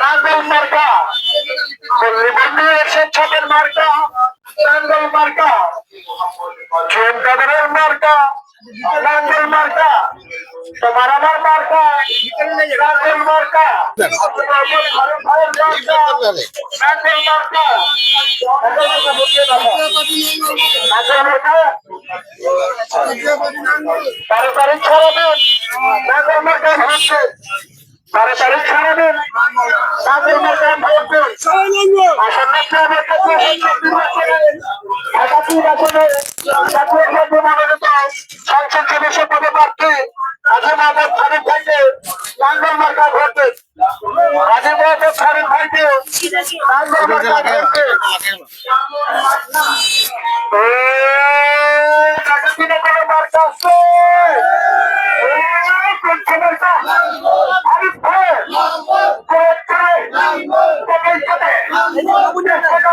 নাঙ্গল মার্কা। পল্লীবন্ধু এসে ছবির মার্কা নাঙ্গল মার্কা। ঝুমকাদের মার্কা নাঙ্গল মার্কা। তোমার আমার মার্কা নাঙ্গল মার্কা। নাঙ্গল মার্কা। তারিখ ছাড়াবেন নাঙ্গল মার্কা ভোট বারো তারিখ ছাড়াবেন নাঙ্গল মার্কা ভোট দেন। আসন্ন একাত্তর বছরে জাতীয় সভ্য মনোনীত সংসদ সদস্য পদে প্রার্থী আজিম আহমদ খালিদ ভাইকে নাঙ্গল মার্কা ভোট দেন আজিম আহমদ খালিদ ভাইকে নাঙ্গল মার্কা ভোট দেন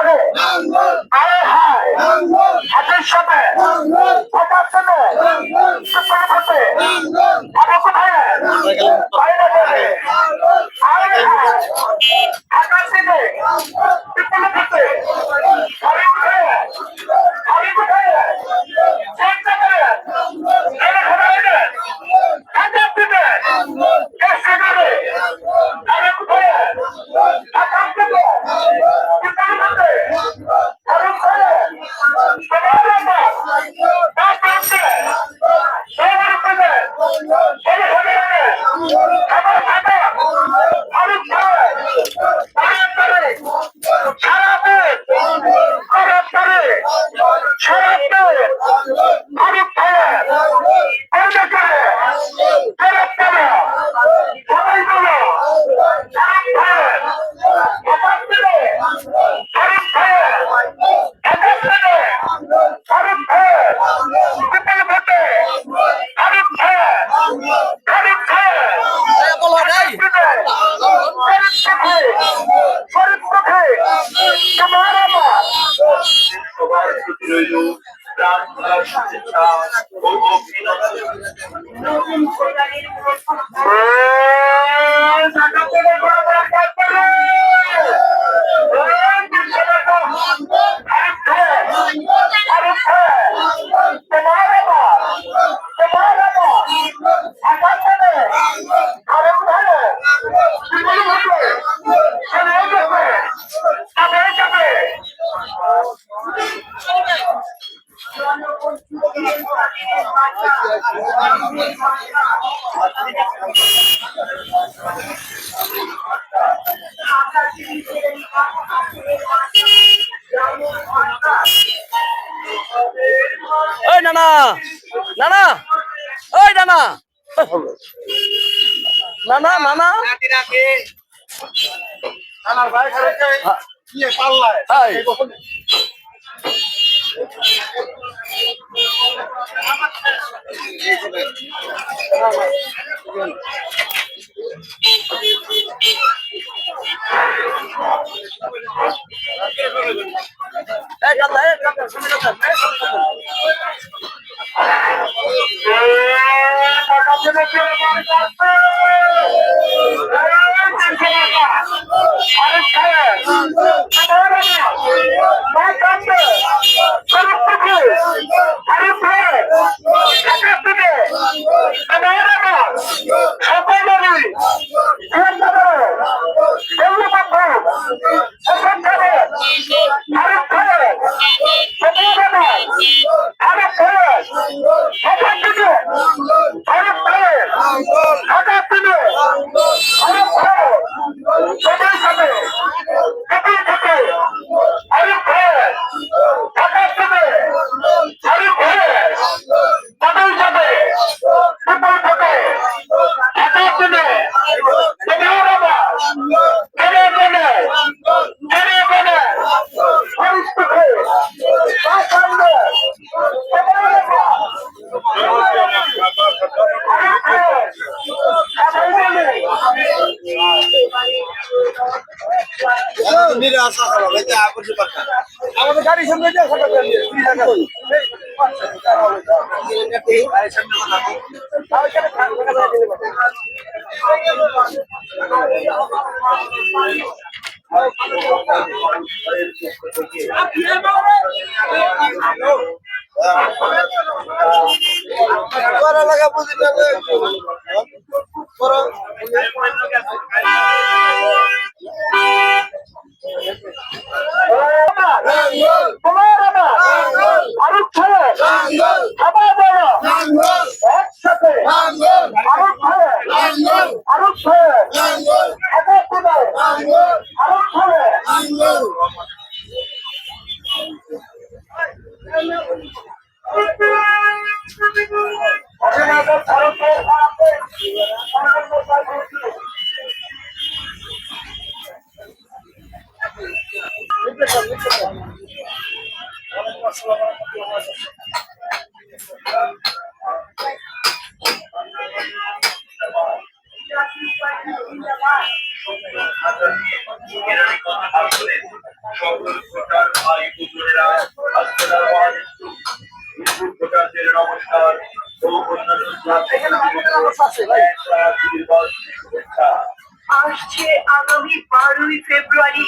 সেখানে আরে হায় হাতের সাথে হঠাৎ সাথে সুপার হাতে আরে কোথায় আরে হায় ঢাকার দিনে আরে কোথায় ঢাকার দিনে এসে যাবে আরে কোথায় ঢাকার দিনে বিপ্লব হতে আরে কোথায় সবার আমার তার কাছে সবার কাছে সবার কাছে খাবার খাবার আরে কোথায় আরে করে সারা দিন খারাপ করে সারা দিন আরে কোথায় আরে করে খারাপ করে সবাই বলো খারাপ করে খারাপ করে খারাপ করে খারাপ করে খারাপ করে বিপল ভোটে খারাপ করে খারাপ করে ওই নানা নানা ওই নানা। নানা নানা। হাই এই গাদা এই গাদা শুনে গাদা আমাদের গাড়ি সামনে দিয়ে সামনে দিয়ে তিরিশ টাকা গাড়ির সামনে লাগা বুঝি নমস্কার আসছে আগামী বারোই ফেব্রুয়ারি।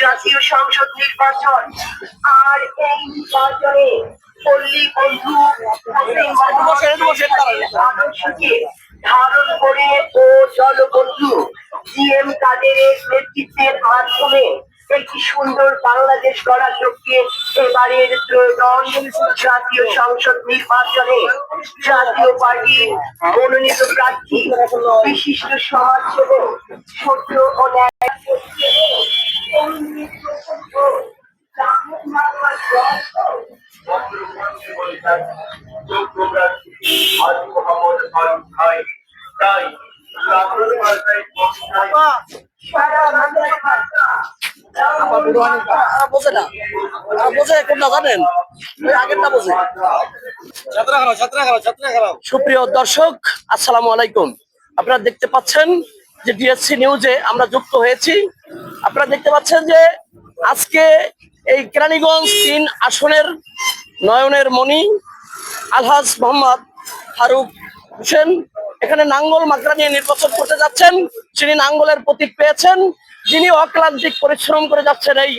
জাতীয় সংসদ নির্বাচন আর নির্বাচনে পল্লী বন্ধু ধারণ করে ও জলবন্ধু জিএম কাদের নেতৃত্বের মাধ্যমে একটি সুন্দর বাংলাদেশ গড়ার লক্ষ্যে এবারের ত্রয়োদশ জাতীয় সংসদ নির্বাচনে জাতীয় পার্টির মনোনীত প্রার্থী, বিশিষ্ট সমাজসেবক, সত্য ও ন্যায় তাই লাভের পাল্টাই সারা বাংলায় বোঝে না। বোঝে কোনটা জানেন? আগেরটা বোঝে। ছাত্রা খারাপ ছাত্রা খারাপ ছাত্রা খারাপ। সুপ্রিয় দর্শক আসসালামু আলাইকুম। আপনারা দেখতে পাচ্ছেন যে ডিএসসি নিউজে আমরা যুক্ত হয়েছি। আপনারা দেখতে পাচ্ছেন যে আজকে এই কেরানীগঞ্জ তিন আসনের নয়নের মণি আলহাজ মোহাম্মদ ফারুক হোসেন এখানে নাঙ্গল মাকড়া নিয়ে নির্বাচন করতে যাচ্ছেন তিনি নাঙ্গলের প্রতীক পেয়েছেন, যিনি অক্লান্তিক পরিশ্রম করে যাচ্ছেন এই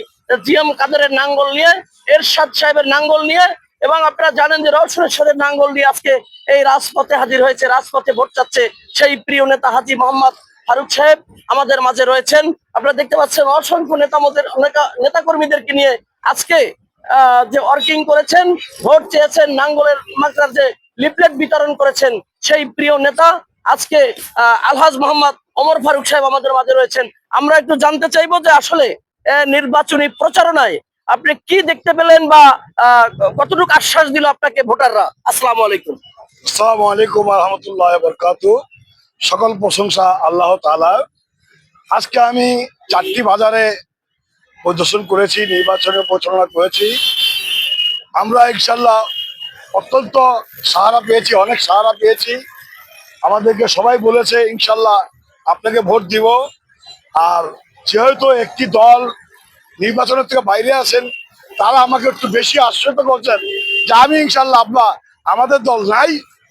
জিএম কাদেরের নাঙ্গল নিয়ে, এরশাদ সাহেবের নাঙ্গল নিয়ে, এবং আপনারা জানেন যে রওশনের সাথে নাঙ্গল নিয়ে আজকে এই রাজপথে হাজির হয়েছে, রাজপথে ভোট চাচ্ছে সেই প্রিয় নেতা হাজি মোহাম্মদ ফারুক সাহেব আমাদের মাঝে রয়েছেন। আপনারা দেখতে পাচ্ছেন অসংখ্য নেতা নেতা কর্মীদেরকে নিয়ে আজকে যে ওয়ার্কিং করেছেন, ভোট চেয়েছেন, নাঙ্গলের মাকড়ার যে লিফলেট বিতরণ করেছেন সেই প্রিয় নেতা আজকে আলহাজ মোহাম্মদ অমর ফারুক সাহেব আমাদের মাঝে রয়েছেন। আমরা একটু জানতে চাইব যে আসলে নির্বাচনী প্রচারণায় আপনি কি দেখতে পেলেন বা কতটুকু আশ্বাস দিল আপনাকে ভোটাররা? আসসালামু আলাইকুম। আসসালামু আলাইকুম রহমতুল্লাহ বরকাত সকল প্রশংসা আল্লাহ তালা আজকে আমি চারটি বাজারে পরিদর্শন করেছি, নির্বাচনে প্রচারণা করেছি। আমরা ইনশাল্লাহ অত্যন্ত সাহারা পেয়েছি, অনেক সাহারা পেয়েছি। আমাদেরকে সবাই বলেছে, ইনশাল্লাহ আপনাকে ভোট দিব। আর যেহেতু একটি দল নির্বাচনের থেকে বাইরে আছেন, তারা আমাকে একটু বেশি আশ্বস্ত করছেন যে আমি ইনশাল্লাহ আপনার, আমাদের দল নাই,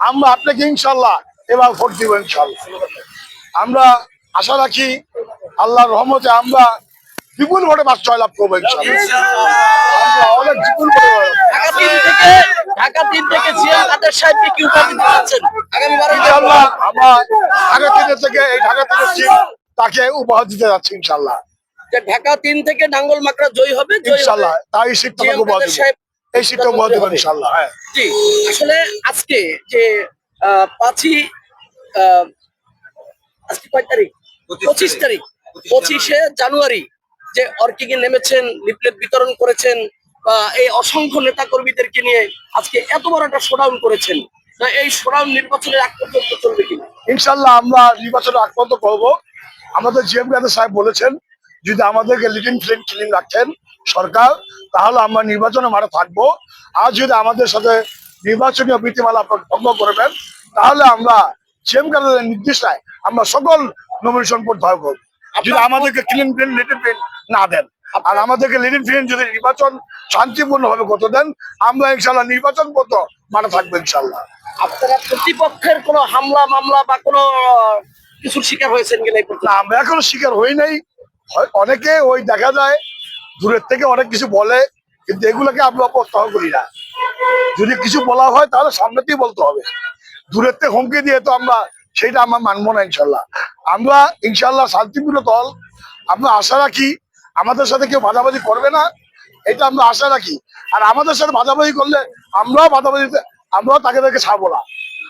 আমরা আপনাকে ইনশাল্লাহ এবার ভোট দিব ইনশাল্লাহ। আমরা আশা রাখি, আল্লাহর রহমতে আমরা বিপুল ভোটে বাস জয়লাভ করব অনেক বিপুল ভোটে ঢাকা তিন থেকে ঢাকা তিন থেকে জিয়া কাদের সাহেবকে কি উপাধি দিতে আগামী ইনশাল্লাহ আমরা ঢাকা থেকে থেকে এই ঢাকা তাকে উপহার দিতে যাচ্ছি ইনশাল্লাহ যে ঢাকা তিন থেকে নাঙ্গল মাকড়া জয়ী হবে ইনশাল্লাহ তাই তাকে উপহার এই সিটটা উপহার দিব ইনশাল্লাহ হ্যাঁ। জি আসলে আজকে যে আহ, পাঁচই আহ, আজকে কয় তারিখ। পঁচিশ তারিখ পঁচিশে জানুয়ারি। যে অর্কিং এ নেমেছেন, লিফলেট বিতরণ করেছেন, বা এই অসংখ্য নেতা কর্মীদেরকে নিয়ে আজকে এত বড় একটা শোডাউন করেছেন। এই শোডাউন নির্বাচনের আগ পর্যন্ত চলবে কিনা ইনশাল্লাহ আমরা নির্বাচনে আক্রান্ত করব। আমাদের জিএম কাদের সাহেব বলেছেন, যদি আমাদেরকে লিটিন ফ্লিন ক্লিন রাখেন সরকার, তাহলে আমরা নির্বাচনে মাঠে থাকব। আর যদি আমাদের সাথে নির্বাচনী নীতিমালা ভঙ্গ করবেন, তাহলে আমরা জিএম কাদের নির্দেশায় আমরা সকল নমিনেশন করতে হবে যদি আমাদেরকে ক্লিন ক্লিন লিটিন ফ্লিন না দেন আর আমাদেরকে লিটিন ফ্লিন যদি নির্বাচন শান্তিপূর্ণ ভাবে করতে দেন আমরা ইনশাল্লাহ নির্বাচন করতে মানে থাকব ইনশাল্লাহ। আপনারা প্রতিপক্ষের কোনো হামলা মামলা বা কোনো কিছুর শিকার হয়েছেন কিনা না আমরা এখনও শিকার হই নাই। অনেকে ওই দেখা যায় দূরের থেকে অনেক কিছু বলে কিন্তু এগুলোকে আমরা প্রত্যাহার করি না। যদি কিছু বলা হয় তাহলে সামনেতেই বলতে হবে। দূরের থেকে হুমকি দিয়ে তো আমরা সেটা আমরা মানবো না, ইনশাল্লাহ। আমরা, ইনশাল্লাহ, শান্তিপূর্ণ দল। আমরা আশা রাখি আমাদের সাথে কেউ বাধাবাধি করবে না। এটা আমরা আশা রাখি। আর আমাদের সাথে বাধাবাধি করলে আমরাও বাধাবাধিতে আমরাও তাকে তাকে ছাড়বো না।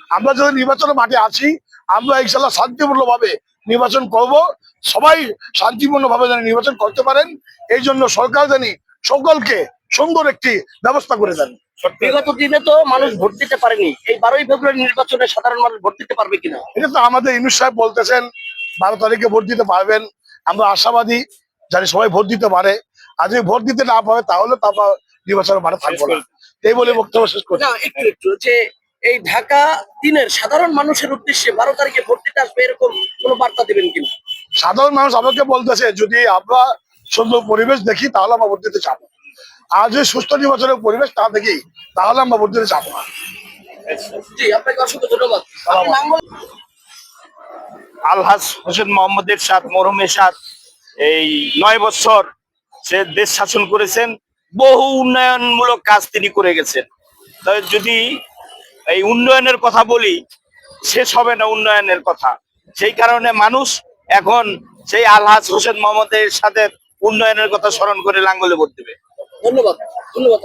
আমরা যদি নির্বাচনের মাঠে আছি, আমরা ইনশাল্লাহ শান্তিপূর্ণ ভাবে নির্বাচন করব। সবাই শান্তিপূর্ণ ভাবে যেন নির্বাচন করতে পারেন। এই জন্য সরকার জানি সকলকে সুন্দর একটি ব্যবস্থা করে দেন। বিগত দিনে তো মানুষ ভোট দিতে পারেনি। এই বারোই ফেব্রুয়ারি নির্বাচনে সাধারণ মানুষ ভোট দিতে পারবে কিনা? এটা তো আমাদের ইনুস সাহেব বলতেছেন বারো তারিখে ভোট দিতে পারবেন। আমরা আশাবাদী জানি সবাই ভোট দিতে পারে। আর যদি ভোট দিতে না পারে তাহলে তারপর নির্বাচনের মাঠে থাকব না। এই বলে বক্তব্য শেষ করছি। একটু একটু যে এই ঢাকা দিনের সাধারণ মানুষের উদ্দেশ্যে বারো তারিখে ভোট দিতে আসবে এরকম কোনো বার্তা দিবেন কিনা? সাধারণ মানুষ আমাকে বলতেছে যদি আমরা সুন্দর পরিবেশ দেখি তাহলে আমরা ভোট দিতে চাবো। আর যদি সুস্থ নির্বাচনের পরিবেশ তা দেখি তাহলে আমরা ভোট দিতে চাবো না। আলহাজ হোসেন মোহাম্মদ এরশাদ মরহুম এরশাদ। এই নয় বছর সে দেশ শাসন করেছেন বহু উন্নয়নমূলক কাজ তিনি করে গেছেন। তবে যদি এই উন্নয়নের কথা বলি শেষ হবে না উন্নয়নের কথা। সেই কারণে মানুষ এখন সেই আলহাজ হোসেন মোহাম্মদ এরশাদের উন্নয়নের কথা স্মরণ করে লাঙ্গলে ভোট দেবে। ধন্যবাদ। ধন্যবাদ